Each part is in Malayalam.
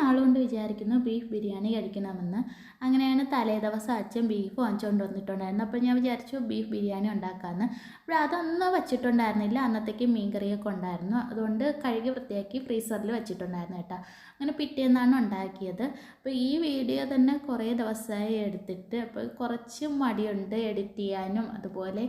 നാളുകൊണ്ട് വിചാരിക്കുന്നു ബീഫ് ബിരിയാണി കഴിക്കണമെന്ന്. അങ്ങനെയാണ് തലേ ദിവസം അച്ഛൻ ബീഫ് വാങ്ങിച്ചുകൊണ്ട് വന്നിട്ടുണ്ടായിരുന്നു. അപ്പോൾ ഞാൻ വിചാരിച്ചു ബീഫ് ബിരിയാണി ഉണ്ടാക്കാമെന്ന് അപ്പോൾ അതൊന്നും വെച്ചിട്ടുണ്ടായിരുന്നില്ല. അന്നത്തേക്ക് മീൻകറിയൊക്കെ ഉണ്ടായിരുന്നു. അതുകൊണ്ട് കഴുകി വൃത്തിയാക്കി ഫ്രീസറിൽ വെച്ചിട്ടുണ്ടായിരുന്നു കേട്ടോ. അങ്ങനെ പിറ്റേന്നാണ് ഉണ്ടാക്കിയത്. അപ്പോൾ ഈ വീഡിയോ തന്നെ കുറേ ദിവസമായി എടുത്തിട്ട് അപ്പോൾ കുറച്ച് മടിയുണ്ട് എഡിറ്റ് ചെയ്യാനും അതുപോലെ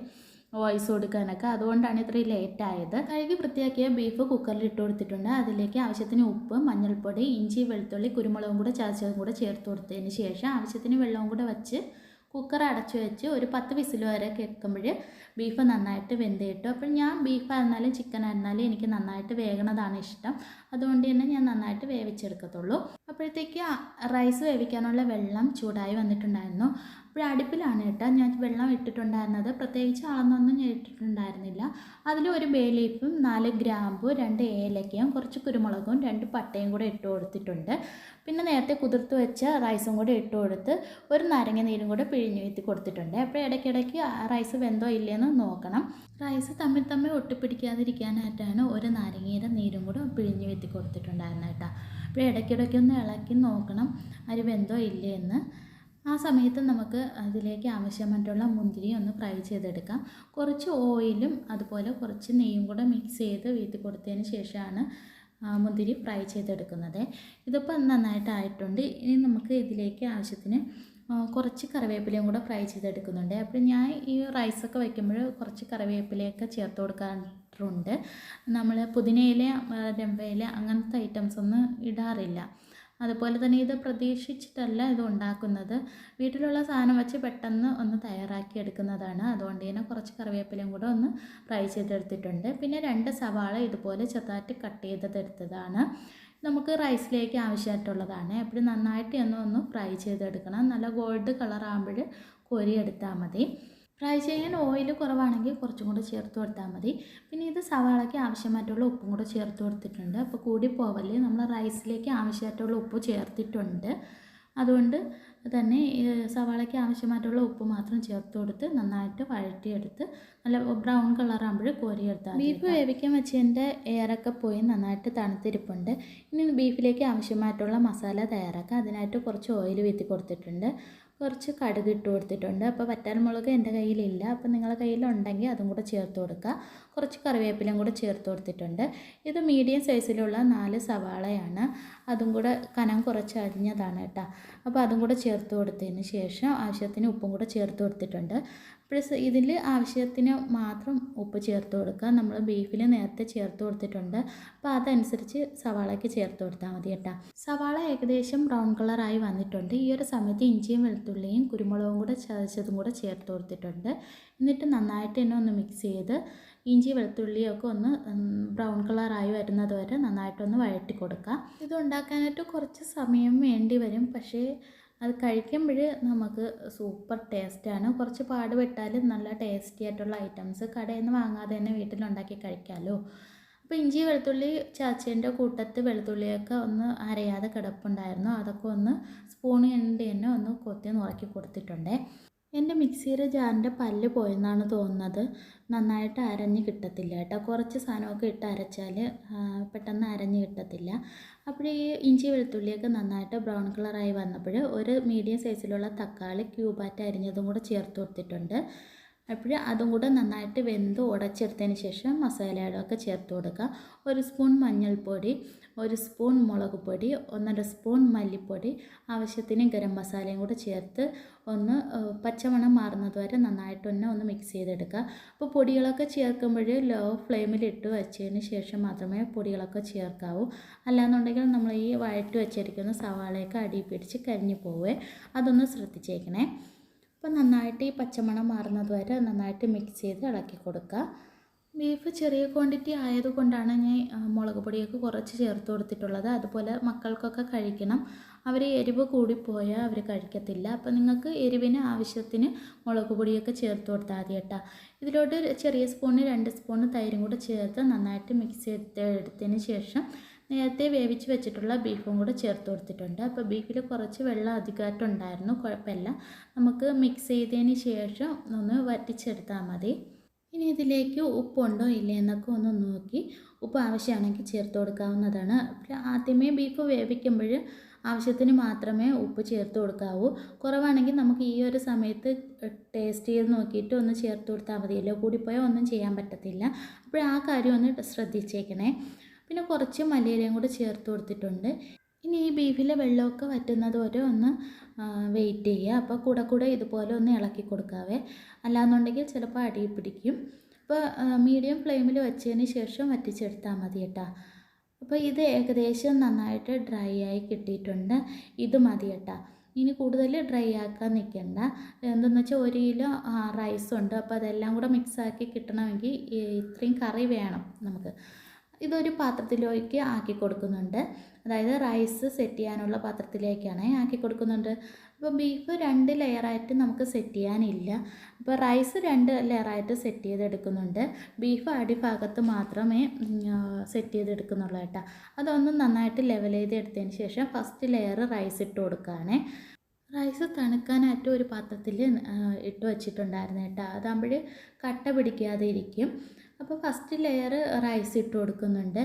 വോയിസ് കൊടുക്കാനൊക്കെ. അതുകൊണ്ടാണ് ഇത്രയും ലേറ്റ് ആയത് കഴുകി വൃത്തിയാക്കിയ ബീഫ് കുക്കറിൽ ഇട്ട് കൊടുത്തിട്ടുണ്ട്. അതിലേക്ക് ആവശ്യത്തിന് ഉപ്പ് മഞ്ഞൾപ്പൊടി ഇഞ്ചി വെളുത്തുള്ളി കുരുമുളകും കൂടെ ചതച്ചതും കൂടെ ചേർത്ത് കൊടുത്തതിന് ശേഷം ആവശ്യത്തിന് വെള്ളവും കൂടെ വെച്ച് കുക്കർ അടച്ചു വെച്ച് ഒരു പത്ത് വിസിൽ വരെ കേൾക്കുമ്പോൾ ബീഫ് നന്നായിട്ട് വെന്ത് കിട്ടും. അപ്പോൾ ഞാൻ ബീഫ് ആയിരുന്നാലും ചിക്കൻ ആയിരുന്നാലും എനിക്ക് നന്നായിട്ട് വേകണതാണ് ഇഷ്ടം. അതുകൊണ്ട് തന്നെ ഞാൻ നന്നായിട്ട് വേവിച്ചെടുക്കത്തുള്ളൂ. അപ്പോഴത്തേക്ക് റൈസ് വേവിക്കാനുള്ള വെള്ളം ചൂടായി വന്നിട്ടുണ്ടായിരുന്നു. അപ്പോൾ അടുപ്പിലാണ് കേട്ടോ. ഞാൻ വെള്ളം ഇട്ടിട്ടുണ്ടായിരുന്നത്. പ്രത്യേകിച്ച് അളന്നൊന്നും ഞാൻ ഇട്ടിട്ടുണ്ടായിരുന്നില്ല. അതിൽ ഒരു ബേ ലീഫും നാല് ഗ്രാമ്പും രണ്ട് ഏലക്കയും കുറച്ച് കുരുമുളകും രണ്ട് പട്ടയും കൂടെ ഇട്ട് കൊടുത്തിട്ടുണ്ട്. പിന്നെ നേരത്തെ കുതിർത്ത് വെച്ച റൈസും കൂടെ ഇട്ട് കൊടുത്ത് ഒരു നാരങ്ങ നീരും കൂടെ പിഴിഞ്ഞ് വീത്തി കൊടുത്തിട്ടുണ്ട്. അപ്പോൾ ഇടയ്ക്കിടയ്ക്ക് റൈസ് വെന്തോ ഇല്ലയെന്ന് നോക്കണം. റൈസ് തമ്മിൽ തമ്മിൽ ഒട്ടിപ്പിടിക്കാതിരിക്കാനായിട്ടാണ് ഒരു നാരങ്ങയുടെ നീരും കൂടെ പിഴിഞ്ഞ് വീത്തി കൊടുത്തിട്ടുണ്ടായിരുന്നത് കേട്ടോ. അപ്പോൾ ഇടയ്ക്കിടയ്ക്ക് ഒന്ന് ഇളക്കി നോക്കണം. അരി വെന്തോ ഇല്ലേ എന്ന് ആ സമയത്ത് നമുക്ക് അതിലേക്ക് ആവശ്യമായിട്ടുള്ള മുന്തിരി ഒന്ന് ഫ്രൈ ചെയ്തെടുക്കാം. കുറച്ച് ഓയിലും അതുപോലെ കുറച്ച് നെയ്യും കൂടെ മിക്സ് ചെയ്ത് വീട്ടിൽ കൊടുത്തതിന് ശേഷമാണ് മുന്തിരി ഫ്രൈ ചെയ്തെടുക്കുന്നത്. ഇതിപ്പോൾ നന്നായിട്ടായിട്ടുണ്ട്. ഇനി നമുക്ക് ഇതിലേക്ക് ആവശ്യത്തിന് കുറച്ച് കറിവേപ്പിലയും കൂടെ ഫ്രൈ ചെയ്തെടുക്കുന്നുണ്ട്. അപ്പോൾ ഞാൻ ഈ റൈസൊക്കെ വയ്ക്കുമ്പോൾ കുറച്ച് കറിവേപ്പിലയൊക്കെ ചേർത്ത് കൊടുക്കാറുണ്ട്. നമ്മൾ പുതിനയില രമ്പയില അങ്ങനത്തെ ഐറ്റംസ് ഒന്നും ഇടാറില്ല. അതുപോലെ തന്നെ ഇത് പ്രതീക്ഷിച്ചിട്ടല്ല ഇത് ഉണ്ടാക്കുന്നത്. വീട്ടിലുള്ള സാധനം വെച്ച് പെട്ടെന്ന് ഒന്ന് തയ്യാറാക്കി എടുക്കുന്നതാണ്. അതുകൊണ്ട് തന്നെ കുറച്ച് കറിവേപ്പിലയും കൂടെ ഒന്ന് ഫ്രൈ ചെയ്തെടുത്തിട്ടുണ്ട്. പിന്നെ രണ്ട് സവാള ഇതുപോലെ ചെറുതായിട്ട് കട്ട് ചെയ്തെടുത്തതാണ്. നമുക്ക് റൈസിലേക്ക് ആവശ്യമായിട്ടുള്ളതാണ്. എപ്പോഴും നന്നായിട്ട് ഒന്ന് ഒന്ന് ഫ്രൈ ചെയ്തെടുക്കണം. നല്ല ഗോൾഡ് കളറാകുമ്പോൾ കോരിയെടുത്താൽ മതി. ഫ്രൈ ചെയ്യാൻ ഓയിൽ കുറവാണെങ്കിൽ കുറച്ചും കൂടെ ചേർത്ത് കൊടുത്താൽ മതി. പിന്നെ ഇത് സവാളയ്ക്ക് ആവശ്യമായിട്ടുള്ള ഉപ്പും കൂടെ ചേർത്ത് കൊടുത്തിട്ടുണ്ട്. അപ്പോൾ കൂടി പോവല്ലേ? നമ്മൾ റൈസിലേക്ക് ആവശ്യമായിട്ടുള്ള ഉപ്പ് ചേർത്തിട്ടുണ്ട്. അതുകൊണ്ട് തന്നെ സവാളയ്ക്ക് ആവശ്യമായിട്ടുള്ള ഉപ്പ് മാത്രം ചേർത്ത് കൊടുത്ത് നന്നായിട്ട് വഴറ്റിയെടുത്ത് നല്ല ബ്രൗൺ കളറാകുമ്പോൾ കോരിയെടുത്താൽ ബീഫ് വേവിക്കാൻ വെച്ചതിന്റെ എയറൊക്കെ പോയി നന്നായിട്ട് തണുത്തിരിപ്പുണ്ട്. ഇനി ബീഫിലേക്ക് ആവശ്യമായിട്ടുള്ള മസാല തയ്യാറാക്കാം. അതിനായിട്ട് കുറച്ച് ഓയിൽ വീത്തി കൊടുത്തിട്ടുണ്ട്. കുറച്ച് കടുക് ഇട്ട് കൊടുത്തിട്ടുണ്ട്. അപ്പോൾ വറ്റാൽമുളക് എന്റെ കയ്യിലില്ല. അപ്പോൾ നിങ്ങളുടെ കയ്യിലുണ്ടെങ്കിൽ അതും കൂടെ ചേർത്ത് കൊടുക്കുക. കുറച്ച് കറിവേപ്പിലയും കൂടെ ചേർത്ത് കൊടുത്തിട്ടുണ്ട്. ഇത് മീഡിയം സൈസിലുള്ള നാല് സവാളയാണ്. അതും കൂടെ കനം കുറച്ച് അരിഞ്ഞതാണ് കേട്ടോ. അപ്പോൾ അതും കൂടെ ചേർത്ത് കൊടുത്തതിന് ശേഷം ആവശ്യത്തിന് ഉപ്പും കൂടെ ചേർത്ത് കൊടുത്തിട്ടുണ്ട്. പ്ലസ് ഇതിൽ ആവശ്യത്തിന് മാത്രം ഉപ്പ് ചേർത്ത് കൊടുക്കുക. നമ്മൾ ബീഫിൽ നേരത്തെ ചേർത്ത് കൊടുത്തിട്ടുണ്ട്. അപ്പോൾ അതനുസരിച്ച് സവാളയ്ക്ക് ചേർത്ത് കൊടുത്താൽ മതി കേട്ടോ. സവാള ഏകദേശം ബ്രൗൺ കളറായി വന്നിട്ടുണ്ട്. ഈ ഒരു സമയത്ത് ഇഞ്ചിയും വെളുത്തുള്ളിയും കുരുമുളകും കൂടെ ചതച്ചതും കൂടെ ചേർത്ത് കൊടുത്തിട്ടുണ്ട്. എന്നിട്ട് നന്നായിട്ട് തന്നെ ഒന്ന് മിക്സ് ചെയ്ത് ഇഞ്ചി വെളുത്തുള്ളിയൊക്കെ ഒന്ന് ബ്രൗൺ കളറായി വരുന്നത് വരെ നന്നായിട്ടൊന്ന് വഴറ്റി കൊടുക്കുക. ഇത് ഉണ്ടാക്കാനായിട്ട് കുറച്ച് സമയം വേണ്ടി വരും. പക്ഷേ അത് കഴിക്കുമ്പോൾ നമുക്ക് സൂപ്പർ ടേസ്റ്റാണ് കുറച്ച് പാടുപെട്ടാൽ നല്ല ടേസ്റ്റി ആയിട്ടുള്ള ഐറ്റംസ് കടയിൽ നിന്ന് വാങ്ങാതെ തന്നെ വീട്ടിലുണ്ടാക്കി കഴിക്കാമല്ലോ അപ്പോൾ ഇഞ്ചി വെളുത്തുള്ളി ചാച്ചേന്റെ കൂട്ടത്ത് വെളുത്തുള്ളിയൊക്കെ ഒന്ന് അരയാതെ കിടപ്പുണ്ടായിരുന്നു. അതൊക്കെ ഒന്ന് സ്പൂൺ കൊണ്ട് തന്നെ ഒന്ന് കൊത്തി നുറക്കി കൊടുത്തിട്ടുണ്ടേ. എന്റെ മിക്സിയുടെ ജാറിന്റെ പല്ല് പോയെന്നാണ് തോന്നുന്നത്. നന്നായിട്ട് അരഞ്ഞ് കിട്ടത്തില്ല കേട്ടോ. കുറച്ച് സാധനമൊക്കെ ഇട്ട് അരച്ചാൽ പെട്ടെന്ന് അരഞ്ഞ് കിട്ടത്തില്ല. അപ്പോൾ ഈ ഇഞ്ചി വെളുത്തുള്ളിയൊക്കെ നന്നായിട്ട് ബ്രൗൺ കളറായി വന്നപ്പോൾ ഒരു മീഡിയം സൈസിലുള്ള തക്കാളി ക്യൂബായിട്ട് അരിഞ്ഞതും കൂടെ ചേർത്ത് കൊടുത്തിട്ടുണ്ട്. അപ്പോൾ അതും കൂടെ നന്നായിട്ട് വെന്ത് ഉടച്ചെടുത്തതിന് ശേഷം മസാലകളൊക്കെ ചേർത്ത് കൊടുക്കുക. ഒരു സ്പൂൺ മഞ്ഞൾപ്പൊടി ഒരു സ്പൂൺ മുളക് പൊടി ഒന്നര സ്പൂൺ മല്ലിപ്പൊടി ആവശ്യത്തിന് ഗരം മസാലയും കൂടെ ചേർത്ത് ഒന്ന് പച്ചമണം മാറുന്നത് വരെ നന്നായിട്ട് തന്നെ ഒന്ന് മിക്സ് ചെയ്തെടുക്കുക. അപ്പോൾ പൊടികളൊക്കെ ചേർക്കുമ്പോൾ ലോ ഫ്ലെയിമിൽ ഇട്ട് വെച്ചതിന് ശേഷം മാത്രമേ പൊടികളൊക്കെ ചേർക്കാവൂ. അല്ലാന്നുണ്ടെങ്കിൽ നമ്മൾ ഈ വഴറ്റി വെച്ചിരിക്കുന്ന സവാളയൊക്കെ അടി പിടിച്ച് കരിഞ്ഞു പോവേ. അതൊന്ന് ശ്രദ്ധിച്ചേക്കണേ. അപ്പോൾ നന്നായിട്ട് ഈ പച്ചമണം മാറുന്നത് വരെ നന്നായിട്ട് മിക്സ് ചെയ്ത് ഇളക്കി കൊടുക്കുക. ബീഫ് ചെറിയ ക്വാണ്ടിറ്റി ആയതുകൊണ്ടാണ് ഞാൻ മുളക് പൊടിയൊക്കെ കുറച്ച് ചേർത്ത് കൊടുത്തിട്ടുള്ളത്. അതുപോലെ മക്കൾക്കൊക്കെ കഴിക്കണം. അവർ എരിവ് കൂടിപ്പോയാൽ അവർ കഴിക്കത്തില്ല. അപ്പോൾ നിങ്ങൾക്ക് എരിവിന് ആവശ്യത്തിന് മുളക് പൊടിയൊക്കെ ചേർത്ത് കൊടുത്താൽ മതി കേട്ടോ. ഇതിലോട്ട് ചെറിയ സ്പൂണ് രണ്ട് സ്പൂണ് തൈരും കൂടെ ചേർത്ത് നന്നായിട്ട് മിക്സ് ചെയ്ത് എടുത്തതിന് ശേഷം നേരത്തെ വേവിച്ച് വെച്ചിട്ടുള്ള ബീഫും കൂടെ ചേർത്ത് കൊടുത്തിട്ടുണ്ട്. അപ്പോൾ ബീഫിൽ കുറച്ച് വെള്ളം അധികമായിട്ടുണ്ടായിരുന്നു കുഴപ്പമില്ല. നമുക്ക് മിക്സ് ചെയ്തതിന് ശേഷം ഒന്ന് വറ്റിച്ചെടുത്താൽ മതി. ഇനി ഇതിലേക്ക് ഉപ്പുണ്ടോ ഇല്ലേ എന്നൊക്കെ ഒന്ന് നോക്കി. ഉപ്പ് ആവശ്യമാണെങ്കിൽ ചേർത്ത് കൊടുക്കാവുന്നതാണ്. ആദ്യമേ ബീഫ് വേവിക്കുമ്പോൾ ആവശ്യത്തിന് മാത്രമേ ഉപ്പ് ചേർത്ത് കൊടുക്കാവൂ. കുറവാണെങ്കിൽ നമുക്ക് ഈ ഒരു സമയത്ത് ടേസ്റ്റ് ചെയ്ത് നോക്കിയിട്ട് ഒന്ന് ചേർത്ത് കൊടുത്താൽ മതിയല്ലോ. കൂടിപ്പോയാൽ ഒന്നും ചെയ്യാൻ പറ്റത്തില്ല. അപ്പോൾ ആ കാര്യം ഒന്ന് ശ്രദ്ധിച്ചേക്കണേ. പിന്നെ കുറച്ച് മല്ലിയിലയും കൂടി ചേർത്ത് കൊടുത്തിട്ടുണ്ട്. ഇനി ഈ ബീഫിലെ വെള്ളമൊക്കെ വറ്റുന്നത് വരെ ഒന്ന് വെയിറ്റ് ചെയ്യുക. അപ്പോൾ കൂടെ കൂടെ ഇതുപോലെ ഒന്ന് ഇളക്കി കൊടുക്കാവേ. അല്ലാന്നുണ്ടെങ്കിൽ ചിലപ്പോൾ അടി പിടിക്കും. അപ്പോൾ മീഡിയം ഫ്ലെയിമിൽ വെച്ചതിന് ശേഷം വറ്റിച്ചെടുത്താൽ മതി കേട്ടോ. അപ്പോൾ ഇത് ഏകദേശം നന്നായിട്ട് ഡ്രൈ ആയി കിട്ടിയിട്ടുണ്ട്. ഇത് മതി കേട്ടോ. ഇനി കൂടുതൽ ഡ്രൈ ആക്കാൻ നിൽക്കണ്ട എന്തെന്ന് വെച്ചാൽ ഒരു കിലോ റൈസുണ്ട് അപ്പോൾ അതെല്ലാം കൂടെ മിക്സാക്കി കിട്ടണമെങ്കിൽ ഇത്രയും കറി വേണം നമുക്ക്. ഇതൊരു പാത്രത്തിലേക്ക് ആക്കി കൊടുക്കുന്നുണ്ട്. അതായത് റൈസ് സെറ്റ് ചെയ്യാനുള്ള പാത്രത്തിലേക്കാണ് ആക്കി കൊടുക്കുന്നുണ്ട്. അപ്പോൾ ബീഫ് രണ്ട് ലെയറായിട്ട് നമുക്ക് സെറ്റ് ചെയ്യാനില്ല. അപ്പോൾ റൈസ് രണ്ട് ലെയറായിട്ട് സെറ്റ് ചെയ്തെടുക്കുന്നുണ്ട്. ബീഫ് അടിഭാഗത്ത് മാത്രമേ സെറ്റ് ചെയ്തെടുക്കുന്നുള്ളൂ കേട്ടോ. അതൊന്ന് നന്നായിട്ട് ലെവൽ ചെയ്തെടുത്തതിന് ശേഷം ഫസ്റ്റ് ലെയർ റൈസ് ഇട്ട് കൊടുക്കുകയാണ്. റൈസ് തണുക്കാനായിട്ട് ഒരു പാത്രത്തിൽ ഇട്ട് വച്ചിട്ടുണ്ടായിരുന്നു കേട്ടോ. അതാകുമ്പോൾ കട്ട പിടിക്കാതെ ഇരിക്കും. അപ്പോൾ ഫസ്റ്റ് ലെയർ റൈസ് ഇട്ട് കൊടുക്കുന്നുണ്ട്.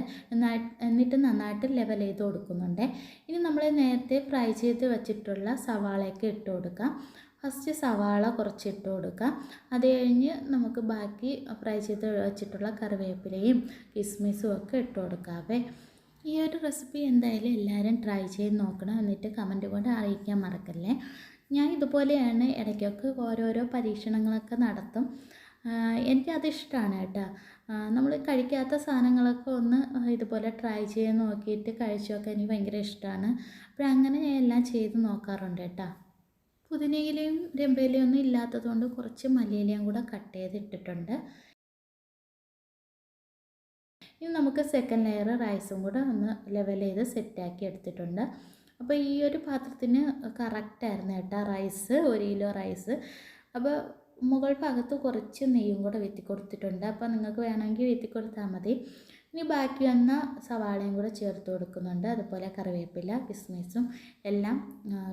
എന്നിട്ട് നന്നായിട്ട് ലെവൽ ചെയ്ത് കൊടുക്കുന്നുണ്ട്. ഇനി നമ്മൾ നേരത്തെ ഫ്രൈ ചെയ്ത് വെച്ചിട്ടുള്ള സവാളയൊക്കെ ഇട്ട് കൊടുക്കാം. ഫസ്റ്റ് സവാള കുറച്ച് ഇട്ട് കൊടുക്കാം. അത് കഴിഞ്ഞ് നമുക്ക് ബാക്കി ഫ്രൈ ചെയ്ത് വെച്ചിട്ടുള്ള കറിവേപ്പിലയും കിസ്മിസും ഒക്കെ ഇട്ട് കൊടുക്കാവേ. ഈ ഒരു റെസിപ്പി എന്തായാലും എല്ലാവരും ട്രൈ ചെയ്ത് നോക്കണം. എന്നിട്ട് കമന്റ് കൊണ്ട് അറിയിക്കാൻ മറക്കല്ലേ. ഞാൻ ഇതുപോലെയാണ് ഇടയ്ക്കൊക്കെ ഓരോരോ പരീക്ഷണങ്ങളൊക്കെ നടത്തും. എനിക്കത് അതിഷ്ടമാണ് കേട്ടോ. നമ്മൾ കഴിക്കാത്ത സാധനങ്ങളൊക്കെ ഒന്ന് ഇതുപോലെ ട്രൈ ചെയ്ത് നോക്കിയിട്ട് കഴിച്ചൊക്കെ എനിക്ക് ഭയങ്കര ഇഷ്ടമാണ് അപ്പോൾ അങ്ങനെ ഞാൻ എല്ലാം ചെയ്ത് നോക്കാറുണ്ട് കേട്ടോ. പുതിനയിലയും രമ്പയിലയും ഒന്നും ഇല്ലാത്തതുകൊണ്ട് കുറച്ച് മല്ലിയിലയും കൂടെ കട്ട് ചെയ്ത് ഇട്ടിട്ടുണ്ട്. ഇനി നമുക്ക് സെക്കൻഡ് ലെയർ റൈസും കൂടെ ഒന്ന് ലെവൽ ചെയ്ത് സെറ്റാക്കി എടുത്തിട്ടുണ്ട്. അപ്പോൾ ഈ ഒരു പാത്രത്തിന് കറക്റ്റായിരുന്നു കേട്ടോ റൈസ് ഒരു കിലോ റൈസ് അപ്പോൾ മുകൾ ഭാഗത്ത് കുറച്ച് നെയ്യും കൂടെ വെത്തി കൊടുത്തിട്ടുണ്ട് അപ്പോൾ നിങ്ങൾക്ക് വേണമെങ്കിൽ വെത്തി കൊടുത്താൽ മതി. ഇനി ബാക്കി വന്ന സവാളയും കൂടെ ചേർത്ത് കൊടുക്കുന്നുണ്ട്. അതുപോലെ കറിവേപ്പില കിസ്മിസും എല്ലാം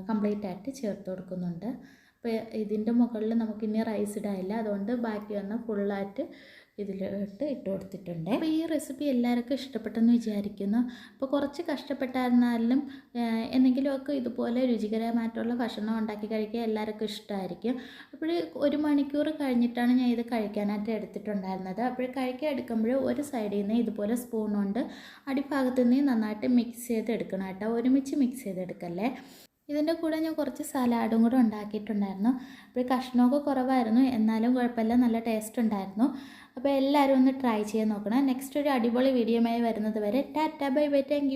കംപ്ലീറ്റ് ആയിട്ട് ചേർത്ത് കൊടുക്കുന്നുണ്ട്. അപ്പോൾ ഇതിന്റെ മുകളിൽ നമുക്കിനി റൈസ് ഇടാനില്ല. അതുകൊണ്ട് ബാക്കി വന്ന ഫുള്ളായിട്ട് ഇതിലോട്ട് ഇട്ട് കൊടുത്തിട്ടുണ്ട്. അപ്പോൾ ഈ റെസിപ്പി എല്ലാവർക്കും ഇഷ്ടപ്പെട്ടെന്ന് വിചാരിക്കുന്നു. അപ്പോൾ കുറച്ച് കഷ്ടപ്പെട്ടായിരുന്നാലും എന്തെങ്കിലുമൊക്കെ ഇതുപോലെ രുചികരമായിട്ടുള്ള ഭക്ഷണം ഉണ്ടാക്കി കഴിക്കാൻ എല്ലാവർക്കും ഇഷ്ടമായിരിക്കും. അപ്പോൾ ഒരു മണിക്കൂർ കഴിഞ്ഞിട്ടാണ് ഞാൻ ഇത് കഴിക്കാനായിട്ട് എടുത്തിട്ടുണ്ടായിരുന്നത്. അപ്പോൾ കഴിക്കാൻ എടുക്കുമ്പോൾ ഒരു സൈഡിൽ നിന്ന് ഇതുപോലെ സ്പൂൺ കൊണ്ട് അടിഭാഗത്തു നിന്ന് നന്നായിട്ട് മിക്സ് ചെയ്ത് എടുക്കണം കേട്ടോ. ഒരുമിച്ച് മിക്സ് ചെയ്തെടുക്കല്ലേ? ഇതിന്റെ കൂടെ ഞാൻ കുറച്ച് സലാഡും കൂടെ ഉണ്ടാക്കിയിട്ടുണ്ടായിരുന്നു. അപ്പോൾ കഷ്ണമൊക്കെ കുറവായിരുന്നു. എന്നാലും കുഴപ്പമില്ല. നല്ല ടേസ്റ്റ് ഉണ്ടായിരുന്നു. അപ്പോൾ എല്ലാവരും ഒന്ന് ട്രൈ ചെയ്ത് നോക്കണം. നെക്സ്റ്റ് ഒരു അടിപൊളി വീഡിയോയുമായി വരുന്നത് വരെ ടാറ്റ ബൈ ബൈ. താങ്ക്